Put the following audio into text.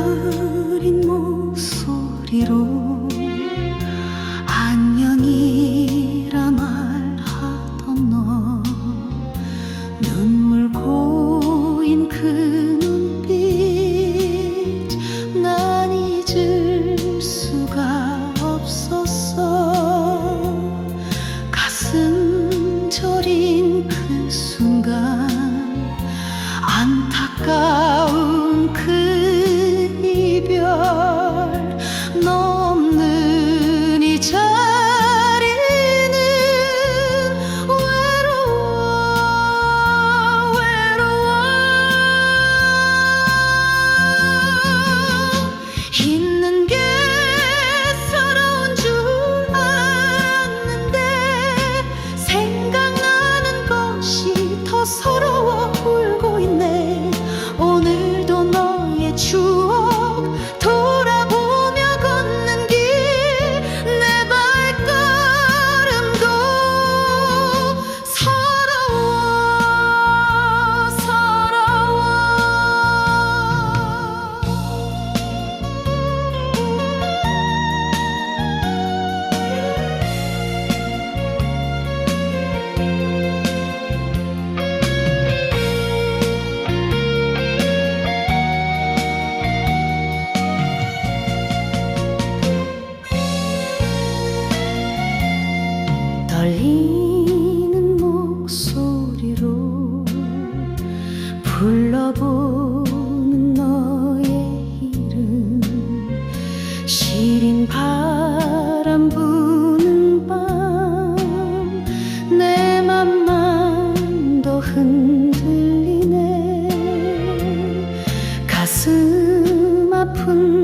어린 목소리로 떨리는 목소리로 불러보는 너의 이름. 시린 바람 부는 밤 내 맘만 더 흔들리네. 가슴 아픈